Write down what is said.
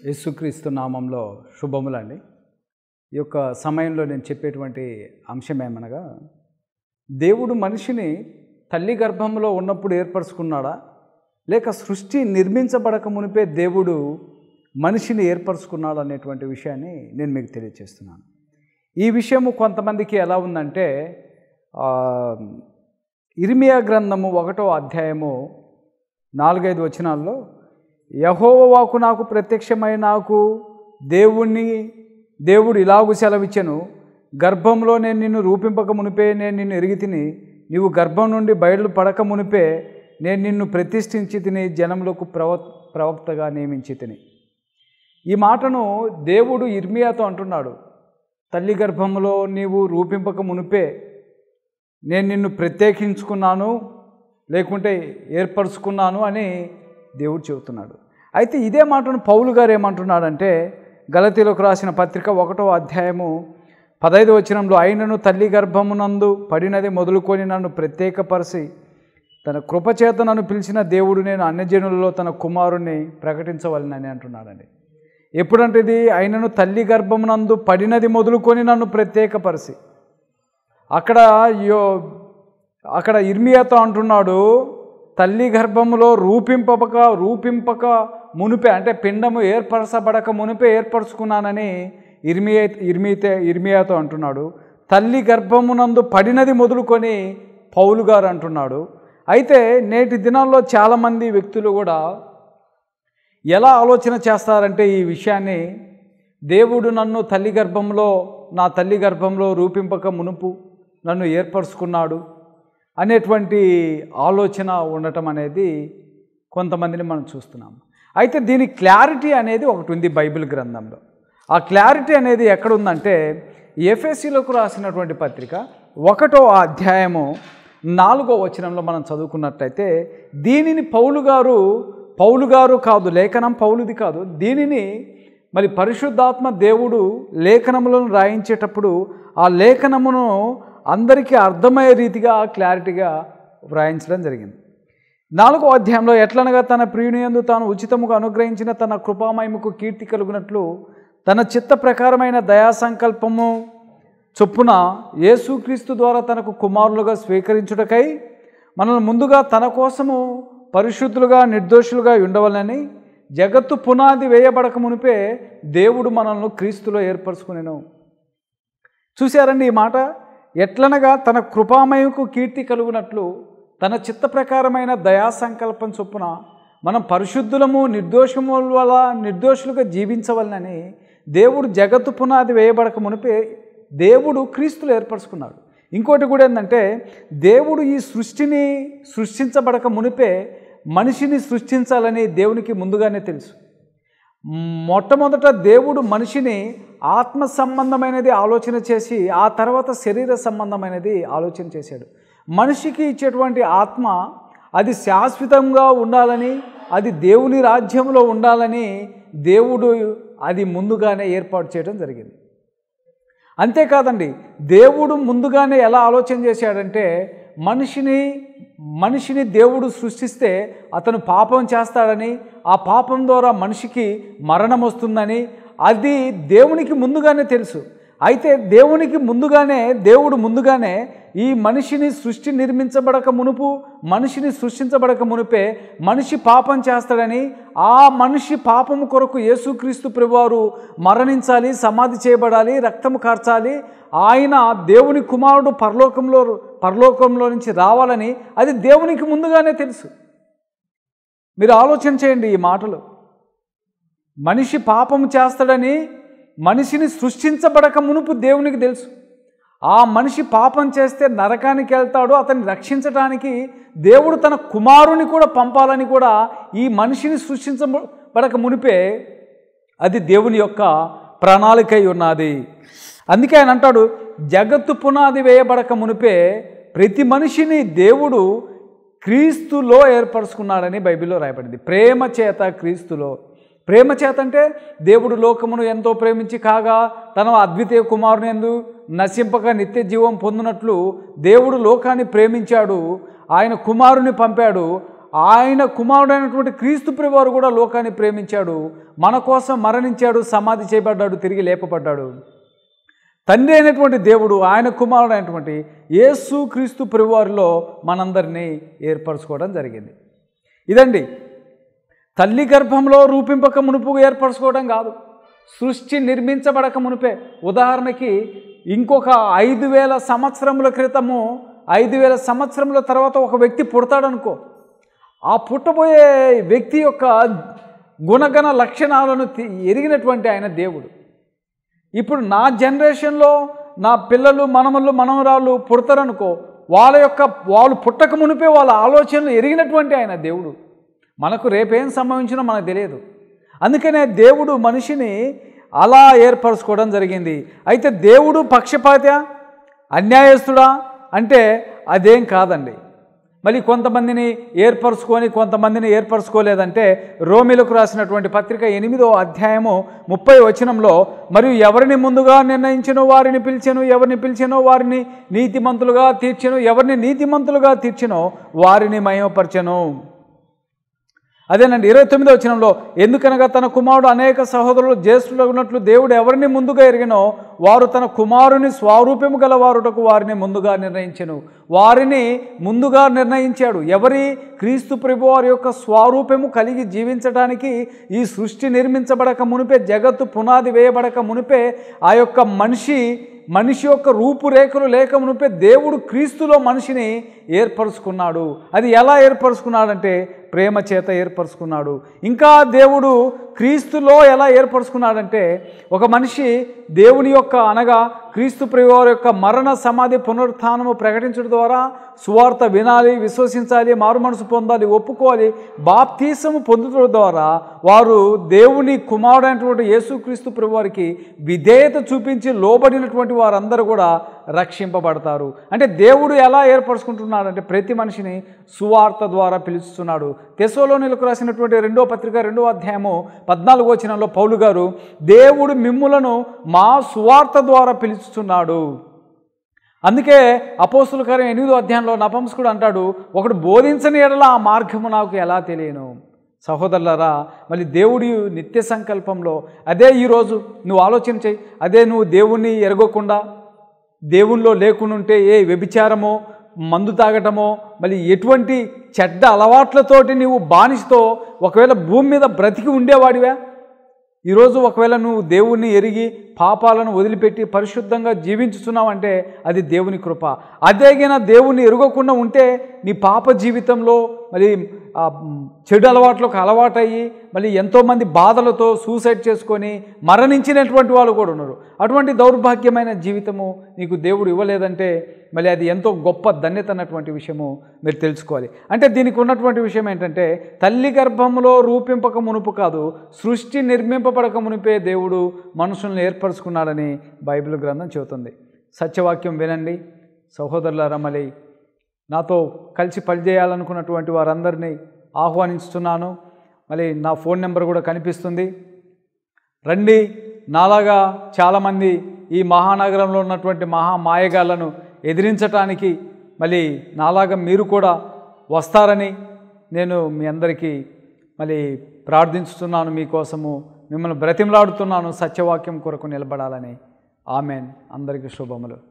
యేసుక్రీస్తు నామంలో శుభములండి. ఈ యొక్క సమయంలో నేను చెప్పేటువంటి అంశం ఏమనగా దేవుడు మనిషిని తల్లి గర్భంలో ఉన్నప్పుడు ఏర్పరచుకున్నాడా? లేక సృష్టి నిర్మించబడక మునిపే దేవుడు మనిషిని ఏర్పరచుకున్నాడు అనేటువంటి విషయాన్ని నేను మీకు తెలియజేస్తున్నాను ఈ విషయము కొంతమందికి ఎలా ఉందంటే ఆ, ఇర్మియా గ్రంథము ఒకటో అధ్యాయము నాలుగైదు వచనాల్లో యహోవ వాకు నాకు ప్రత్యక్షమై నాకు దేవుణ్ణి దేవుడు ఇలాగు సెలవిచ్చెను. గర్భంలో నేను నిన్ను రూపింపక మునిపే నేను నిన్ను ఎరిగి తిని నీవు గర్భం నుండి బయలు పడక మునిపే నేను నిన్ను ప్రతిష్ఠించి తిని జనములకు ప్రవ ప్రవక్తగా నియమించి తిని. ఈ మాటను దేవుడు ఇర్మియాతో అంటున్నాడు. తల్లి గర్భంలో నీవు రూపింపక మునిపే నేను నిన్ను ప్రత్యేకించుకున్నాను లేకుంటే ఏర్పరచుకున్నాను అని దేవుడు చెబుతున్నాడు. అయితే ఇదే మాటను పౌలు గారు ఏమంటున్నాడంటే గలతీలకు రాసిన పత్రిక ఒకటో అధ్యాయము పదైదు వచనంలో అయినను తల్లి గర్భమునందు పడినది మొదలుకొని నన్ను ప్రత్యేకపరిచి తన కృపచేత నన్ను పిలిచిన దేవుడు నేను అన్యజనులలో తన కుమారుణ్ణి ప్రకటించవలనని అంటున్నాడండి. ఎప్పుడంటే ఇది? ఆయనను తల్లి గర్భమునందు పడినది మొదలుకొని నన్ను ప్రత్యేకపరిచి. అక్కడ యో అక్కడ ఇర్మియాతో అంటున్నాడు తల్లి గర్భములో రూపింపక రూపింపక మునిపే అంటే పిండము ఏర్పరచబడక మునిపే ఏర్పరచుకున్నానని ఇర్మియా ఇర్మితే ఇర్మియాతో అంటున్నాడు. తల్లి గర్భమునందు పడినది మొదలుకొని పౌలు గారు అంటున్నాడు. అయితే నేటి దినాల్లో చాలామంది వ్యక్తులు కూడా ఎలా ఆలోచన చేస్తారంటే ఈ విషయాన్ని దేవుడు నన్ను తల్లి గర్భంలో నా తల్లి గర్భంలో రూపింపక మునుపు నన్ను ఏర్పరచుకున్నాడు. అనేటువంటి ఆలోచన ఉండటం అనేది కొంతమందిని మనం చూస్తున్నాం. అయితే దీని క్లారిటీ అనేది ఒకటి ఉంది బైబిల్ గ్రంథంలో. ఆ క్లారిటీ అనేది ఎక్కడుందంటే ఎఫ్ఎస్సిలోకి రాసినటువంటి పత్రిక ఒకటో అధ్యాయము నాలుగో వచనంలో మనం చదువుకున్నట్టయితే దీనిని పౌలు గారు పౌలు గారు కాదు లేఖనం పౌలుది కాదు దీనిని మరి పరిశుద్ధాత్మ దేవుడు లేఖనములను రాయించేటప్పుడు ఆ లేఖనమును అందరికీ అర్థమయ్యే రీతిగా క్లారిటీగా వ్రాయించడం జరిగింది. నాలుగో అధ్యాయంలో ఎట్లనగా తన ప్రియునియందు తాను ఉచితముగా అనుగ్రహించిన తన కృపామయముకు కీర్తి కలుగునట్లు తన చిత్త ప్రకారమైన దయా సంకల్పము చొప్పున యేసుక్రీస్తు ద్వారా తనకు కుమారులుగా స్వీకరించుటకై మనల్ని ముందుగా తన కోసము పరిశుద్ధులుగా నిర్దోషులుగా ఉండవలని జగత్తు పునాది వేయబడక మునిపే దేవుడు మనల్ని క్రీస్తులో ఏర్పరచుకునేను. చూశారండి ఈ మాట? ఎట్లనగా తన కృపామయకు కీర్తి కలుగునట్లు తన చిత్త ప్రకారమైన దయా సంకల్పం చొప్పున మనం పరిశుద్ధులము నిర్దోషము వల్ల నిర్దోషులుగా జీవించవలనని దేవుడు జగత్తు పునాది వేయబడక మునిపే దేవుడు క్రీస్తులు ఏర్పరచుకున్నాడు. ఇంకోటి కూడా ఏంటంటే దేవుడు ఈ సృష్టిని సృష్టించబడక మునిపే మనిషిని సృష్టించాలని దేవునికి ముందుగానే తెలుసు. మొట్టమొదట దేవుడు మనిషిని ఆత్మ సంబంధమైనది ఆలోచన చేసి ఆ తర్వాత శరీర సంబంధమైనది ఆలోచన చేశాడు. మనిషికి ఇచ్చేటువంటి ఆత్మ అది శాశ్వతంగా ఉండాలని అది దేవుని రాజ్యంలో ఉండాలని దేవుడు అది ముందుగానే ఏర్పాటు చేయడం జరిగింది. అంతేకాదండి దేవుడు ముందుగానే ఎలా ఆలోచన చేశాడంటే మనిషిని మనిషిని దేవుడు సృష్టిస్తే అతను పాపం చేస్తాడని ఆ పాపం ద్వారా మనిషికి మరణం వస్తుందని అది దేవునికి ముందుగానే తెలుసు. అయితే దేవునికి ముందుగానే దేవుడు ముందుగానే ఈ మనిషిని సృష్టి నిర్మించబడక మునుపు మనిషిని సృష్టించబడక మునిపే మనిషి పాపం చేస్తాడని ఆ మనిషి పాపము కొరకు యేసుక్రీస్తు ప్రభువారు మరణించాలి సమాధి చేయబడాలి రక్తము కార్చాలి. ఆయన దేవుని కుమారుడు పరలోకంలో పరలోకంలో నుంచి రావాలని అది దేవునికి ముందుగానే తెలుసు. మీరు ఆలోచన చేయండి ఈ మాటలు. మనిషి పాపం చేస్తాడని మనిషిని సృష్టించబడక మునుపు దేవునికి తెలుసు. ఆ మనిషి పాపం చేస్తే నరకానికి వెళ్తాడు అతన్ని రక్షించడానికి దేవుడు తన కుమారుని కూడా పంపాలని కూడా ఈ మనిషిని సృష్టించబడక మునిపే అది దేవుని యొక్క ప్రణాళిక ఉన్నది. అందుకే ఆయన అంటాడు జగత్తు పునాది వేయబడక మునిపే ప్రతి మనిషిని దేవుడు క్రీస్తులో ఏర్పరచుకున్నాడని బైబిల్లో రాయబడింది. ప్రేమ చేత క్రీస్తులో. ప్రేమ చేత అంటే దేవుడు లోకమును ఎంతో ప్రేమించి కాగా తన అద్వితీయ కుమారుని ఎందు నశింపక నిత్య జీవం పొందినట్లు దేవుడు లోకాన్ని ప్రేమించాడు ఆయన కుమారుని పంపాడు ఆయన కుమారుడైనటువంటి క్రీస్తు వారు కూడా లోకాన్ని ప్రేమించాడు మన కోసం మరణించాడు సమాధి చేయబడ్డాడు తిరిగి లేపబడ్డాడు. తండ్రి అయినటువంటి దేవుడు ఆయన కుమారుడు అయినటువంటి యేసు క్రీస్తు ప్రభువారిలో మనందరినీ ఏర్పరచుకోవడం జరిగింది. ఇదండి తల్లి గర్భంలో రూపింపక మునుపు ఏర్పరచుకోవడం కాదు సృష్టి నిర్మించబడక మునిపే. ఉదాహరణకి ఇంకొక ఐదు వేల సంవత్సరముల క్రితము ఐదు వేల సంవత్సరముల తర్వాత ఒక వ్యక్తి పుడతాడనుకో ఆ పుట్టబోయే వ్యక్తి యొక్క గుణగణ లక్షణాలను ఎరిగినటువంటి ఆయన దేవుడు. ఇప్పుడు నా జనరేషన్లో నా పిల్లలు మనమలు మనమరాలు పుడతారనుకో వాళ్ళ యొక్క వాళ్ళు పుట్టక మునిపే వాళ్ళ ఆలోచనలు ఎరిగినటువంటి ఆయన దేవుడు. మనకు రేపేం సంభవించినో మనకు తెలియదు. అందుకనే దేవుడు మనిషిని అలా ఏర్పరచుకోవడం జరిగింది. అయితే దేవుడు పక్షపాత అన్యాయస్తుడా? అంటే అదేం కాదండి. మళ్ళీ కొంతమందిని ఏర్పరచుకొని కొంతమందిని ఏర్పరచుకోలేదంటే రోమిలకు రాసినటువంటి పత్రిక ఎనిమిదో అధ్యాయము ముప్పై వచనంలో మరియు ఎవరిని ముందుగా నిర్ణయించను వారిని పిలిచెను ఎవరిని పిలిచెనో వారిని నీతిమంతులుగా తీర్చెను ఎవరిని నీతిమంతులుగా తీర్చెనో వారిని మయమపరచెను అదేనండి ఇరవై తొమ్మిదో వచనంలో ఎందుకనగా తన కుమారుడు అనేక సహోదరులు జ్యేష్ఠులు ఉన్నట్లు దేవుడు ఎవరిని ముందుగా ఎరిగినో వారు తన కుమారుని స్వరూపము గలవారుటకు వారిని ముందుగా నిర్ణయించను. వారిని ముందుగా నిర్ణయించాడు. ఎవరి? క్రీస్తు ప్రభు వారి యొక్క స్వరూపము కలిగి జీవించడానికి ఈ సృష్టి నిర్మించబడక మునిపే జగత్తు పునాది వేయబడక మునిపే ఆ యొక్క మనిషి మనిషి యొక్క రూపురేఖలు లేక మునిపే దేవుడు క్రీస్తులో మనిషిని ఏర్పరుచుకున్నాడు. అది ఎలా ఏర్పరుచుకున్నాడంటే ప్రేమ చేత ఏర్పరుచుకున్నాడు. ఇంకా దేవుడు క్రీస్తులో ఎలా ఏర్పరుచుకున్నాడంటే ఒక మనిషి దేవుని యొక్క అనగా క్రీస్తు ప్రియవారి యొక్క మరణ సమాధి పునరుత్నము ప్రకటించడం ద్వారా సువార్త వినాలి విశ్వసించాలి మారు మనసు పొందాలి ఒప్పుకోవాలి బాప్తీసము పొందడం ద్వారా వారు దేవుని కుమారుడైనటువంటి యేసుక్రీస్తు ప్రభువారికి విధేయత చూపించి లోబడినటువంటి వారందరూ కూడా రక్షింపబడతారు. అంటే దేవుడు ఎలా ఏర్పరచుకుంటున్నాడంటే ప్రతి మనిషిని సువార్త ద్వారా పిలుస్తున్నాడు. తెసోలోనిలకు రాసినటువంటి రెండో పత్రిక రెండో అధ్యాయము పద్నాలుగో వచనంలో పౌలు గారు దేవుడు మిమ్ములను మా సువార్త ద్వారా పిలుస్తున్నాడు. అందుకే అపోస్తుల కార్యం ఎనిమిదో అధ్యాయంలో నపంసకుడు అంటాడు ఒకడు బోధించని ఎడల ఆ మార్గము నాకు ఎలా తెలియను? సహోదరులరా మళ్ళీ దేవుడి నిత్య సంకల్పంలో అదే ఈరోజు నువ్వు ఆలోచన చేయి అదే నువ్వు దేవుణ్ణి ఎరగకుండా దేవునిలో లేకుండుంటే ఏ వ్యభిచారమో మందు తాగటమో మళ్ళీ ఎటువంటి చెడ్డ అలవాట్లతోటి నీవు బానిసతో ఒకవేళ భూమి మీద బ్రతికి ఉండేవాడివా? ఈరోజు ఒకవేళ నువ్వు దేవుణ్ణి ఎరిగి పాపాలను వదిలిపెట్టి పరిశుద్ధంగా జీవించుతున్నావంటే అది దేవుని కృప. అదేగిన దేవుణ్ణి ఎరుగకుండా ఉంటే నీ పాప జీవితంలో మరి చెడు అలవాట్లకు అలవాటయ్యి మళ్ళీ ఎంతోమంది బాధలతో సూసైడ్ చేసుకొని మరణించినటువంటి వాళ్ళు కూడా ఉన్నారు. అటువంటి దౌర్భాగ్యమైన జీవితము నీకు దేవుడు ఇవ్వలేదంటే మళ్ళీ అది ఎంతో గొప్ప ధన్యత అన్నటువంటి విషయము మీరు తెలుసుకోవాలి. అంటే దీనికి ఉన్నటువంటి విషయం ఏంటంటే తల్లి గర్భంలో రూపింపక మునుపు కాదు సృష్టి నిర్మింపబడక మునిపే దేవుడు మనుషులను ఏర్పరచుకున్నాడని బైబిల్ గ్రంథం చెబుతుంది. సత్యవాక్యం వినండి. సహోదరుల రమలి నాతో కలిసి పనిచేయాలనుకున్నటువంటి వారందరినీ ఆహ్వానిస్తున్నాను మళ్ళీ నా ఫోన్ నెంబర్ కూడా కనిపిస్తుంది. రండి నాలాగా చాలామంది ఈ మహానగరంలో ఉన్నటువంటి మహా మాయగాలను ఎదిరించటానికి మళ్ళీ నాలాగా మీరు కూడా వస్తారని నేను మీ అందరికీ మళ్ళీ ప్రార్థించుతున్నాను. మీకోసము మిమ్మల్ని బ్రతిమలాడుతున్నాను. సత్యవాక్యం కొరకు నిలబడాలని. ఆమెన్. అందరికీ శుభములు.